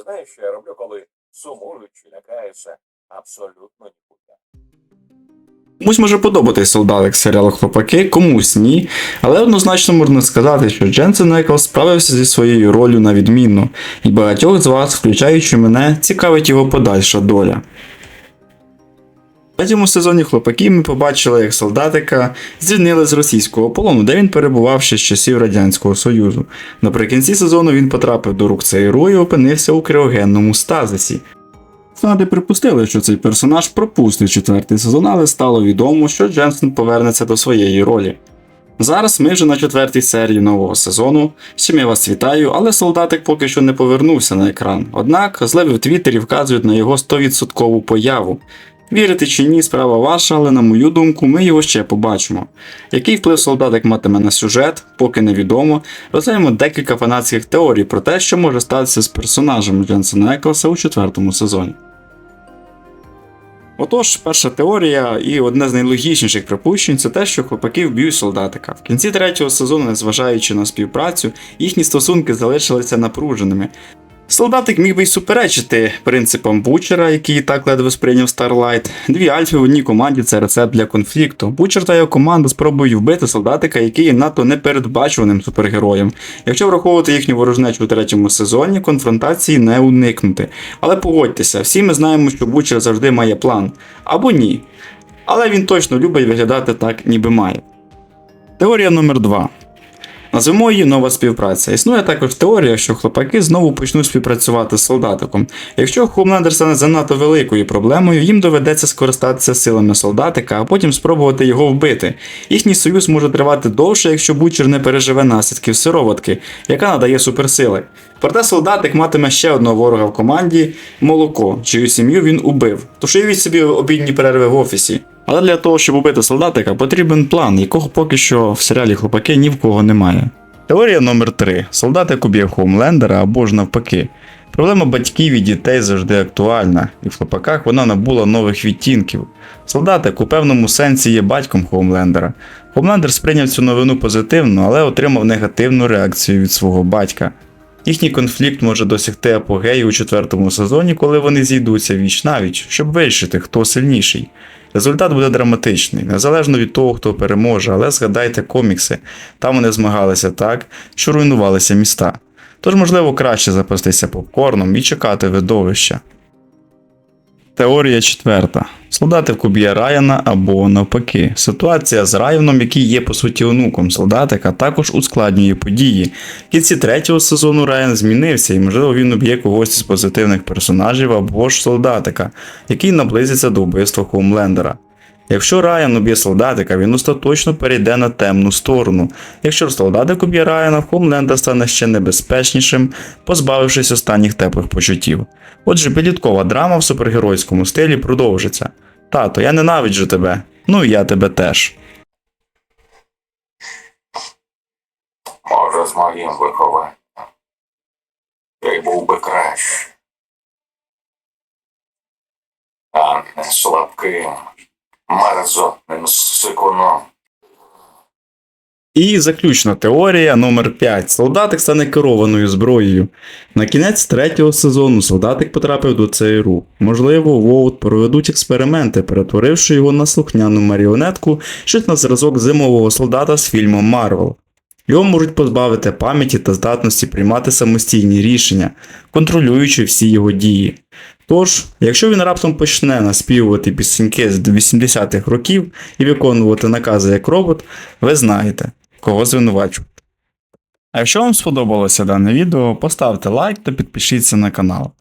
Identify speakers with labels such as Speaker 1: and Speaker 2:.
Speaker 1: Знаєш, що я роблю, коли сумую чи лякаюся абсолютно нікуди.
Speaker 2: Комусь може подобатись солдатик серіалу Хлопаки, комусь ні. Але однозначно можна сказати, що Дженсен Екл справився зі своєю ролью на відмінно, і багатьох з вас, включаючи мене, цікавить його подальша доля. У третьому сезоні хлопаків ми побачили, як солдатика звільнили з російського полону, де він перебував ще з часів Радянського Союзу. Наприкінці сезону він потрапив до рук ЦРУ і опинився у криогенному стазисі. Фанади припустили, що цей персонаж пропустить четвертий сезон, але стало відомо, що Дженсен повернеться до своєї ролі. Зараз ми вже на четвертій серії нового сезону, чим я вас вітаю, але солдатик поки що не повернувся на екран. Однак зливи в Твіттері вказують на його 100% появу. Вірити чи ні, справа ваша, але на мою думку, ми його ще побачимо. Який вплив солдатик матиме на сюжет, поки невідомо. Розглянемо декілька фанатських теорій про те, що може статися з персонажем Дженсена Еклса у четвертому сезоні. Отож, перша теорія і одне з найлогічніших припущень це те, що хлопаки вб'ють солдатика. В кінці третього сезону, незважаючи на співпрацю, їхні стосунки залишилися напруженими. Солдатик міг би й суперечити принципам Бучера, який так ледве сприйняв Starlight. Дві альфи в одній команді це рецепт для конфлікту. Бучер та його команда спробують вбити солдатика, який є надто непередбачуваним супергероєм. Якщо враховувати їхню ворожнечу у третьому сезоні, конфронтації не уникнути. Але погодьтеся, всі ми знаємо, що Бучер завжди має план. Або ні. Але він точно любить виглядати так, ніби має. Теорія номер 2. Назвемо її нова співпраця. Існує також теорія, що хлопаки знову почнуть співпрацювати з солдатиком. Якщо Хомлендер стане занадто великою проблемою, їм доведеться скористатися силами солдатика, а потім спробувати його вбити. Їхній союз може тривати довше, якщо Бучер не переживе наслідків сироватки, яка надає суперсили. Проте солдатик матиме ще одного ворога в команді молоко, чию сім'ю він убив. Тож уявіть собі обідні перерви в офісі. Але для того, щоб убити солдатика, потрібен план, якого поки що в серіалі Хлопаки ні в кого немає. Теорія номер 3 Солдатик уб'є Хоумлендера або ж навпаки. Проблема батьків і дітей завжди актуальна, і в хлопаках вона набула нових відтінків. Солдатик у певному сенсі є батьком Хоумлендера. Хоумлендер сприйняв цю новину позитивно, але отримав негативну реакцію від свого батька. Їхній конфлікт може досягти апогею у четвертому сезоні, коли вони зійдуться віч навіч, щоб вирішити, хто сильніший. Результат буде драматичний, незалежно від того, хто переможе, але згадайте комікси. Там вони змагалися так, що руйнувалися міста. Тож, можливо, краще запастися попкорном і чекати видовища. Теорія четверта. Солдатик уб'є Райана або навпаки. Ситуація з Райаном, який є по суті онуком солдатика, також ускладнює події. В кінці третього сезону Райан змінився, і можливо він уб'є когось із позитивних персонажів або ж солдатика, який наблизиться до вбивства Хоумлендера. Якщо Райан уб'є солдатика, він остаточно перейде на темну сторону. Якщо солдатик уб'є Райана, Хомлендер стане ще небезпечнішим, позбавившись останніх теплих почуттів. Отже, підліткова драма в супергеройському стилі продовжиться. Тато, я ненавиджу тебе. Ну і я тебе теж.
Speaker 1: Може, з моїм вихованням. Ти був би краще. А не слабким, мерзотним сикуном.
Speaker 2: І заключна теорія номер 5 Солдатик стане керованою зброєю. На кінець третього сезону солдатик потрапив до ЦРУ. Можливо, Воут проведуть експерименти, перетворивши його на слухняну маріонетку, щось на зразок зимового солдата з фільму Марвел. Його можуть позбавити пам'яті та здатності приймати самостійні рішення, контролюючи всі його дії. Тож, якщо він раптом почне наспівувати пісеньки з 80-х років і виконувати накази як робот, ви знаєте, кого звинувачувати. А якщо вам сподобалося дане відео, поставте лайк та підпишіться на канал.